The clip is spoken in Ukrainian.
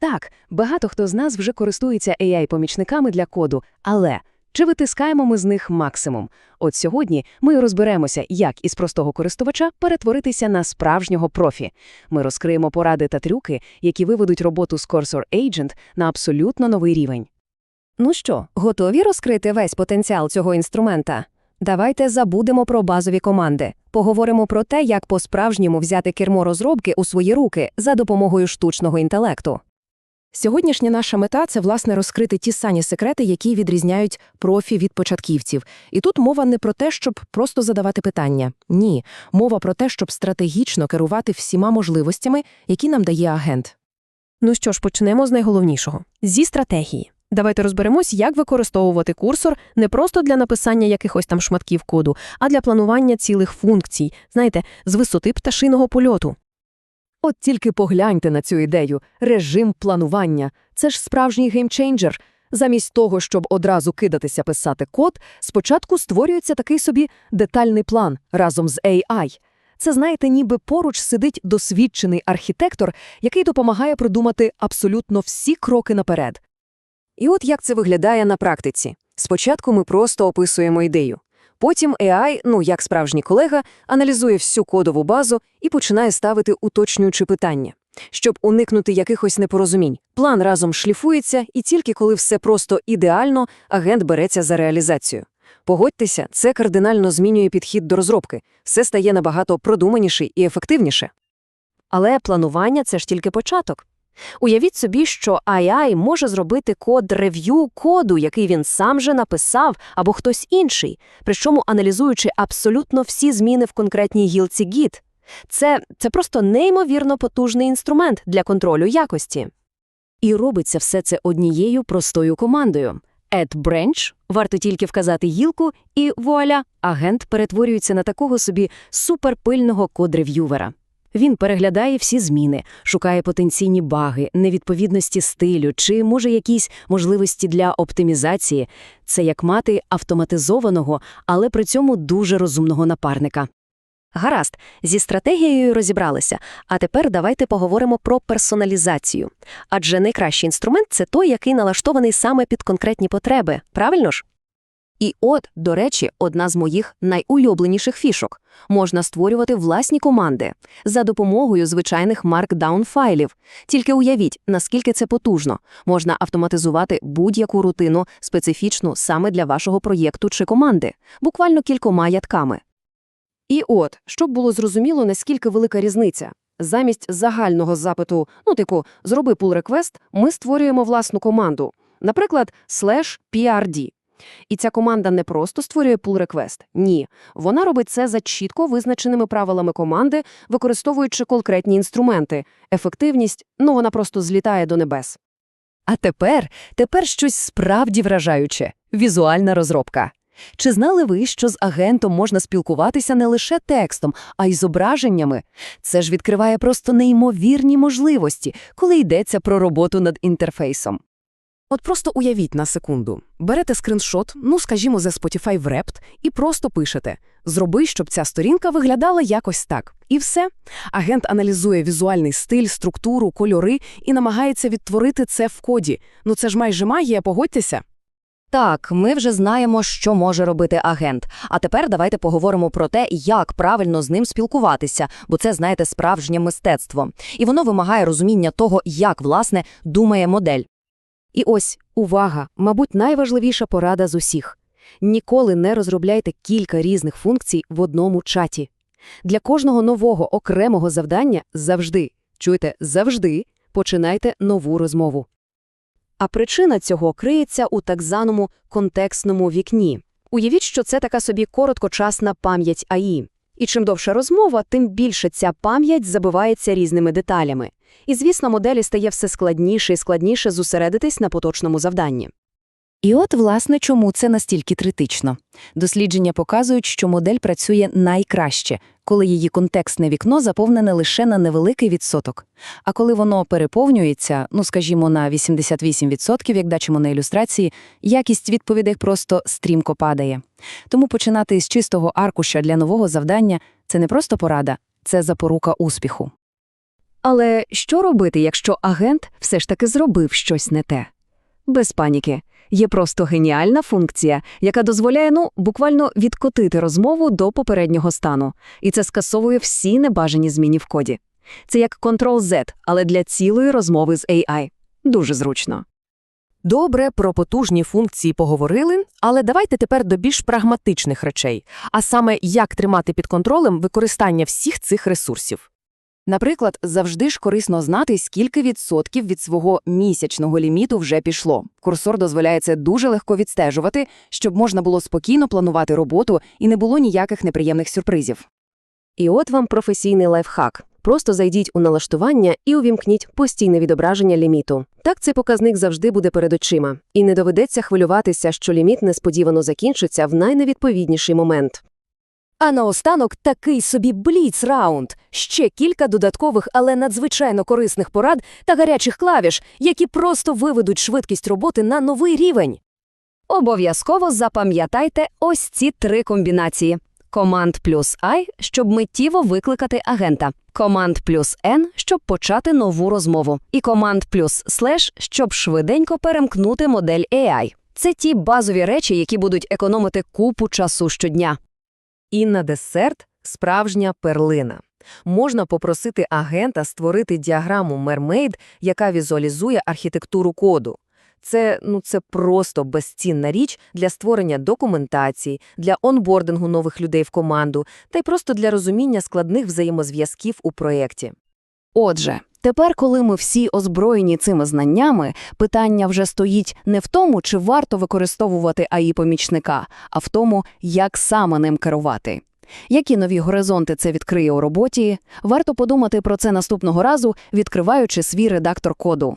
Так, багато хто з нас вже користується AI-помічниками для коду, але чи витискаємо ми з них максимум? От сьогодні ми розберемося, як із простого користувача перетворитися на справжнього профі. Ми розкриємо поради та трюки, які виведуть роботу з Cursor Agent на абсолютно новий рівень. Ну що, готові розкрити весь потенціал цього інструмента? Давайте забудемо про базові команди. Поговоримо про те, як по-справжньому взяти кермо розробки у свої руки за допомогою штучного інтелекту. Сьогоднішня наша мета це власне розкрити ті самі секрети, які відрізняють профі від початківців. І тут мова не про те, щоб просто задавати питання. Ні, мова про те, щоб стратегічно керувати всіма можливостями, які нам дає агент. Ну що ж, почнемо з найголовнішого зі стратегії. Давайте розберемось, як використовувати курсор не просто для написання якихось там шматків коду, а для планування цілих функцій, знаєте, з висоти пташиного польоту. От тільки погляньте на цю ідею – режим планування. Це ж справжній геймчейнджер. Замість того, щоб одразу кидатися писати код, спочатку створюється такий собі детальний план разом з AI. Це, знаєте, ніби поруч сидить досвідчений архітектор, який допомагає продумати абсолютно всі кроки наперед. І от як це виглядає на практиці. Спочатку ми просто описуємо ідею. Потім AI, ну як справжній колега, аналізує всю кодову базу і починає ставити уточнюючі питання. Щоб уникнути якихось непорозумінь, план разом шліфується, і тільки коли все просто ідеально, агент береться за реалізацію. Погодьтеся, це кардинально змінює підхід до розробки, все стає набагато продуманіше і ефективніше. Але планування – це ж тільки початок. Уявіть собі, що AI може зробити код рев'ю коду, який він сам же написав, або хтось інший, причому аналізуючи абсолютно всі зміни в конкретній гілці Git. Це, це просто неймовірно потужний інструмент для контролю якості. І робиться все це однією простою командою. Add branch, варто тільки вказати гілку, і вуаля, агент перетворюється на такого собі суперпильного код-рев'ювера. Він переглядає всі зміни, шукає потенційні баги, невідповідності стилю чи, може, якісь можливості для оптимізації. Це як мати автоматизованого, але при цьому дуже розумного напарника. Гаразд, зі стратегією розібралися, а тепер давайте поговоримо про персоналізацію. Адже найкращий інструмент – це той, який налаштований саме під конкретні потреби, правильно ж? І от, до речі, одна з моїх найулюбленіших фішок. Можна створювати власні команди за допомогою звичайних маркдаун-файлів. Тільки уявіть, наскільки це потужно. Можна автоматизувати будь-яку рутину, специфічну саме для вашого проєкту чи команди, буквально кількома ядками. І от, щоб було зрозуміло, наскільки велика різниця. Замість загального запиту, ну, типу, зроби pull request, ми створюємо власну команду, наприклад, slash PRD. І ця команда не просто створює pull request, ні. Вона робить це за чітко визначеними правилами команди, використовуючи конкретні інструменти. Ефективність, ну, вона просто злітає до небес. А тепер, тепер щось справді вражаюче – візуальна розробка. Чи знали ви, що з агентом можна спілкуватися не лише текстом, а й зображеннями? Це ж відкриває просто неймовірні можливості, коли йдеться про роботу над інтерфейсом. От просто уявіть на секунду. Берете скриншот, ну, скажімо, за Spotify Wrapped, і просто пишете «Зроби, щоб ця сторінка виглядала якось так». І все. Агент аналізує візуальний стиль, структуру, кольори і намагається відтворити це в коді. Ну це ж майже магія, погодьтеся. Так, ми вже знаємо, що може робити агент. А тепер давайте поговоримо про те, як правильно з ним спілкуватися, бо це, знаєте, справжнє мистецтво. І воно вимагає розуміння того, як, власне, думає модель. І ось, увага, мабуть, найважливіша порада з усіх. Ніколи не розробляйте кілька різних функцій в одному чаті. Для кожного нового окремого завдання завжди, чуєте, завжди починайте нову розмову. А причина цього криється у так званому контекстному вікні. Уявіть, що це така собі короткочасна пам'ять АІ. І чим довша розмова, тим більше ця пам'ять забивається різними деталями. І, звісно, моделі стає все складніше і складніше зосередитись на поточному завданні. І от, власне, чому це настільки критично. Дослідження показують, що модель працює найкраще, коли її контекстне вікно заповнене лише на невеликий відсоток. А коли воно переповнюється, ну скажімо, на 88%, як бачимо на ілюстрації, якість відповідей просто стрімко падає. Тому починати з чистого аркуша для нового завдання це не просто порада, це запорука успіху. Але що робити, якщо агент все ж таки зробив щось не те? Без паніки. Є просто геніальна функція, яка дозволяє, ну, буквально відкотити розмову до попереднього стану. І це скасовує всі небажані зміни в коді. Це як Ctrl-Z, але для цілої розмови з AI. Дуже зручно. Добре, про потужні функції поговорили, але давайте тепер до більш прагматичних речей, а саме як тримати під контролем використання всіх цих ресурсів. Наприклад, завжди ж корисно знати, скільки відсотків від свого місячного ліміту вже пішло. Курсор дозволяє це дуже легко відстежувати, щоб можна було спокійно планувати роботу і не було ніяких неприємних сюрпризів. І от вам професійний лайфхак. Просто зайдіть у налаштування і увімкніть постійне відображення ліміту. Так цей показник завжди буде перед очима. І не доведеться хвилюватися, що ліміт несподівано закінчиться в найневідповідніший момент. А наостанок такий собі бліц-раунд. Ще кілька додаткових, але надзвичайно корисних порад та гарячих клавіш, які просто виведуть швидкість роботи на новий рівень. Обов'язково запам'ятайте ось ці три комбінації. Команд плюс I, щоб миттєво викликати агента. Команд плюс N, щоб почати нову розмову. І команд плюс слеш, щоб швиденько перемкнути модель AI. Це ті базові речі, які будуть економити купу часу щодня. І на десерт справжня перлина. Можна попросити агента створити діаграму Mermaid, яка візуалізує архітектуру коду. Це, ну, це просто безцінна річ для створення документації, для онбордингу нових людей в команду та й просто для розуміння складних взаємозв'язків у проєкті. Отже, тепер, коли ми всі озброєні цими знаннями, питання вже стоїть не в тому, чи варто використовувати АІ-помічника, а в тому, як саме ним керувати. Які нові горизонти це відкриє у роботі? Варто подумати про це наступного разу, відкриваючи свій редактор коду.